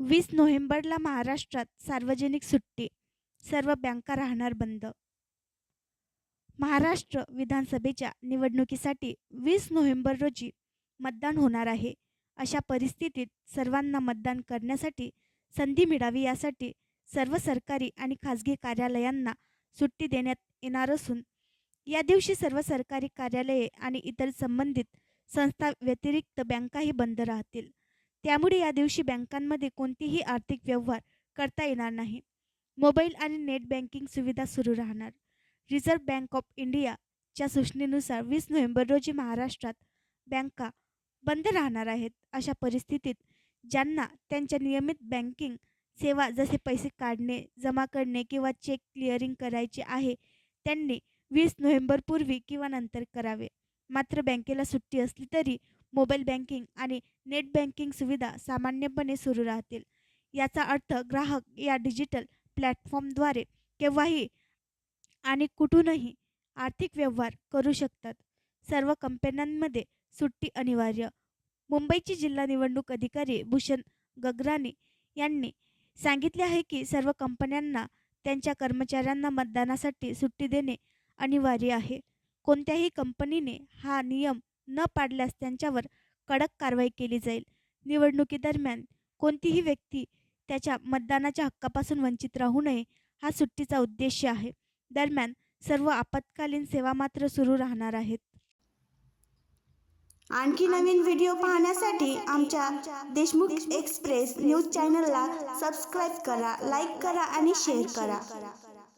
वीस नोव्हेंबरला महाराष्ट्रात सार्वजनिक सुट्टी. सर्व बँका राहणार बंद. महाराष्ट्र विधानसभेच्या निवडणुकीसाठी वीस नोव्हेंबर रोजी मतदान होणार आहे. अशा परिस्थितीत सर्वांना मतदान करण्यासाठी संधी मिळावी यासाठी सर्व सरकारी आणि खाजगी कार्यालयांना सुट्टी देण्यात येणार असून या दिवशी सर्व सरकारी कार्यालये आणि इतर संबंधित संस्था व्यतिरिक्त बँकाही बंद राहतील. त्यामुळे या दिवशी बँकांमध्ये कोणतीही आर्थिक व्यवहार करता येणार नाही. मोबाईल आणि नेट बँकिंग सुविधा सुरू राहणार. रिझर्व्ह बँक ऑफ इंडियाच्या सूचनेनुसार वीस नोव्हेंबर रोजी महाराष्ट्रात बँका बंद राहणार आहेत अशा परिस्थितीत ज्यांना त्यांच्या नियमित बँकिंग सेवा जसे पैसे काढणे जमा करणे किंवा चेक क्लिअरिंग करायचे आहे त्यांनी वीस नोव्हेंबरपूर्वी किंवा नंतर करावे. मात्र बँकेला सुट्टी असली तरी मोबाईल बँकिंग आणि नेट बँकिंग सुविधा सामान्यपणे सुरू राहतील. याचा अर्थ ग्राहक या डिजिटल प्लॅटफॉर्मद्वारे केव्हाही आणि कुठूनही आर्थिक व्यवहार करू शकतात. सर्व कंपन्यांमध्ये सुट्टी अनिवार्य. मुंबईचे जिल्हा निवडणूक अधिकारी भूषण गगराणी यांनी सांगितले आहे की सर्व कंपन्यांना त्यांच्या कर्मचाऱ्यांना मतदानासाठी सुट्टी देणे अनिवार्य आहे. कोणत्याही कंपनीने हा नियम न पाळल्यास त्यांच्यावर कडक कारवाई केली जाईल. निवडणुकीदरम्यान कोणतीही व्यक्ती त्याच्या मतदानाच्या हक्कापासून वंचित राहू नये हा सुट्टीचा उद्देश आहे. दरम्यान सर्व आपत्कालीन सेवा मात्र सुरू राहणार आहेत. आणखी नवीन व्हिडिओ पाहण्यासाठी आमच्या देशमुख एक्सप्रेस न्यूज चॅनलला सबस्क्राईब करा लाईक करा आणि शेअर करा.